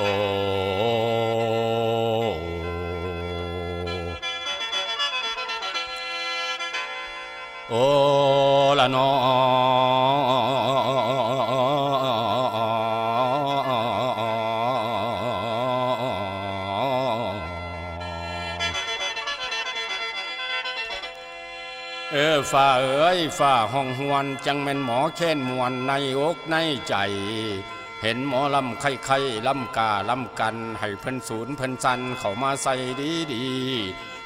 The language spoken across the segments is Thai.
โอ้โอ้ละนอเออฝ่าเอ้ยฝ่าห้องหวน จังแม่นหมอแค้นมวนในอกในใจ เห็นหมอลำไข่ไข่ลำกาลำกัน ให้เพิ่นศูนย์เพิ่นจันเข้ามาใส่ดีดี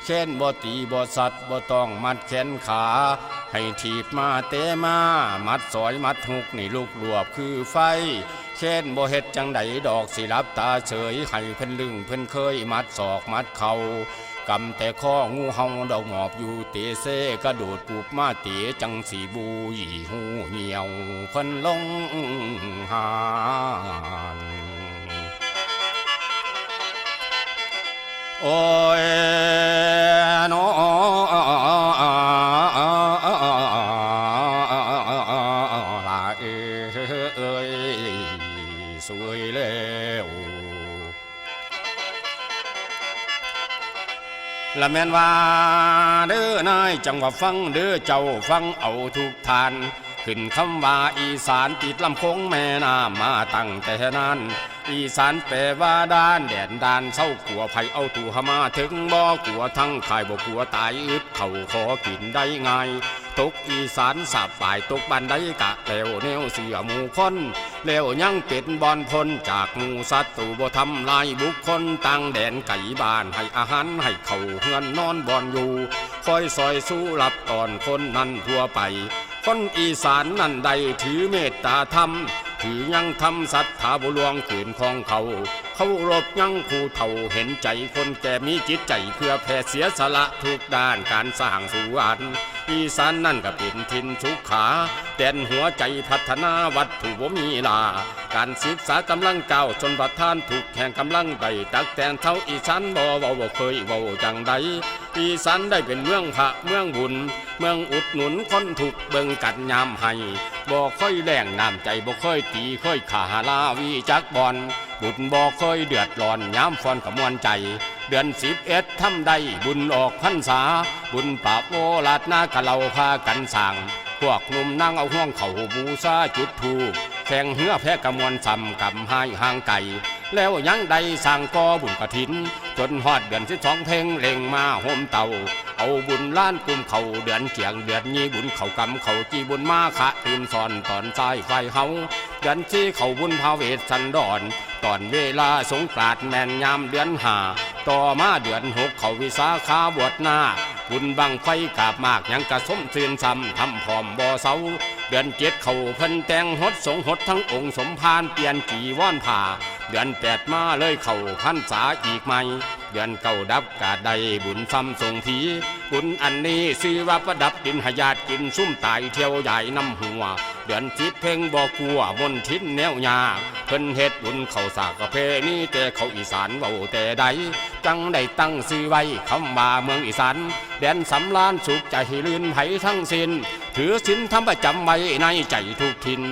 แค้นบ่ตีบ่สัตว์บ่ต้องมัดแขนขา ให้ถีบมาเตะมา มัดสอยมัดหุกนี่ลูกรวบคือไฟแค้นบ่เฮ็ดจังใดดอกสิรับตาเฉยให้เพิ่นลึงเพิ่นเคยมัดศอกมัดเข่า กำแต่ข้องูเห่าดอกหมอบอยู่เตเซกระโดดปูบมาเตจังสีบูหยีหูเหี่ยวเพิ่นลงหานโอ้ยน้อลาเอ้ยสวยแล้ว ละแม่นว่าเด้อนายจังว่าฟังเด้อเจ้าฟังเอาทุกทาน ขึ้นคำว่าอีสานติดลำโค้งแม่น้ำมาตั้งแต่นั้น อีสานแปลว่าด้านแดนดานเศร้ากลัวภัยเอาตัวหมาถึงบ่กลัวทั้งขายบ่กลัวตายอึดเขาขอกินได้ง่ายตกอีสานสับป่ายตกบันไดกะแล้วแนวเสียหมู่คนแล้วยังเป็นบอนพลจากหมู่สัตว์ตูบ่ทำลายบุคคลต่างแดนไก่บ้านให้อาหารให้เขาเฮือนนอนบอนอยู่คอยซอยสู้รับตอนคนนั้นทั่วไป คนอีสานนั่นใดถือเมตตาธรรม ถือยังทำสัทธาบุลวงขืนของเขา เขารบยังผู้เฒ่าเห็นใจคนแก่มีจิตใจเพื่อแผ่เสียสละทุกด้านการสร้างสุวรรณ อีสานนั่นก็เป็นทินสุขาแต่นหัวใจพัฒนาวัตถุบ่มีลา การศึกษากำลังก้าวจนประทานถูกแข่งกำลังใดตักแต่นเท่าอีสานบ่เว้าเคยเว้าจังใดอีสานได้เป็นเมืองพระเมืองบุญ เมืองอุดหนุนคนถูกเบิ่งกันยามให้บ่ค่อยแรงน้ำใจบ่ค่อยตีค่อยขาลาวีจักบอลบุญบ่ค่อยเดือดร้อนยามฟอนขมวนใจ เดือนสิบเอ็ดทำได้บุญออกพรรษา บุญปราบโอลาดนากะเราพากันสั่งพวกหนุ่มนั่งเอาห่วงเข่าบูซาจุดทูแข่งเหือแพ้กำมวลซ้ำกำให้ห่างไก่แล้วยังได้สั่งกอบุญกระถิน จนฮอดเดือนสิบสองเพลงเล่งมาโฮมเตาเอาบุญล้านกลุ่มเขาเดือนเกียงเดือนนี้บุญเขากำเขาจีบุญมาขะตื่นสอนตอนใจไฟเฮาเดือนที่เขาบุญพาเวทสันดอน ตอนเวลาสงกรานต์แม่นยามเดือนหาต่อมาเดือนหกเขาวิสาขาบวชหน้าบุญบังไฟกาบมากยังกระสมเตือนซ้ำทำพร้อมบ่อเสาเดือนเจ็ดเขาเพิ่นแต่งหดสงหดทั้งองค์สมพานเปลี่ยนจีว่อนผ่า เดือนแปดมาเลยเขาพันษาอีกไหม เดือนเก้าดับกาดใดบุญซ้ำทรงผีบุญอันนี้ซื้อว่าประดับดินหยาดกินซุ่มตายเที่ยวใหญ่น้ำหัว เดือนสิบเพ่งบ่กลัวมนทินแนวยาเพิ่นเฮ็ดบุญเขาสากกระเพนี่แต่เขาอีสานเว้าแต่ใดจังได้ตั้งซื้อไว้คำว่าเมืองอีสานแดนสำลานสุขใจหลื่นไผทั้งสิ้นถือศีลทำประจำไว้ในใจทุกทิน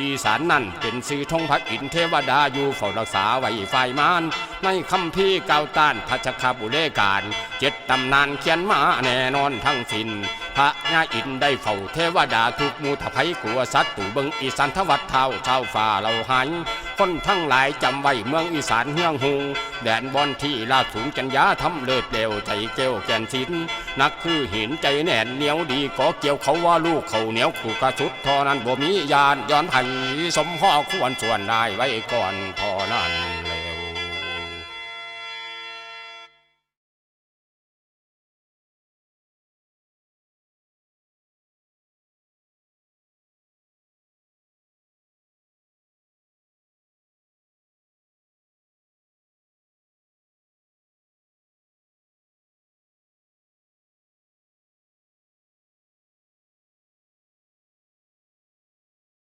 อีสานนั่นเป็นสื่อทงพระอินเทวดาอยู่เฝ้ารักษาไว้ไฟมาน ในคำพี่เกาต้านพัชคาบุเลการ เจ็ดตำนานเขียนมาแน่นอนทั้งสิ้นพระญาอินได้เฝ้าเทวดาทุกมูทภัยกลัวสัตว์ตู่เบิงอีสานทวัดเท้าชาวฟ้าเราหาย คนทั้งหลายจำไว้เมืองอีสานเฮืองหงแดนบอนที่ลาดสูงจัญญาทำเลิศเร็วใจเก้วแก่นสินนักคือหินใจแน่นเหนียวดีก็เกี่ยวเขาว่าลูกเขาเหนียวขู่กระชุดทอนั้นบ่มียานย้อนไผ่สมพ่อควรส่วนได้ไว้ก่อนทอนั้น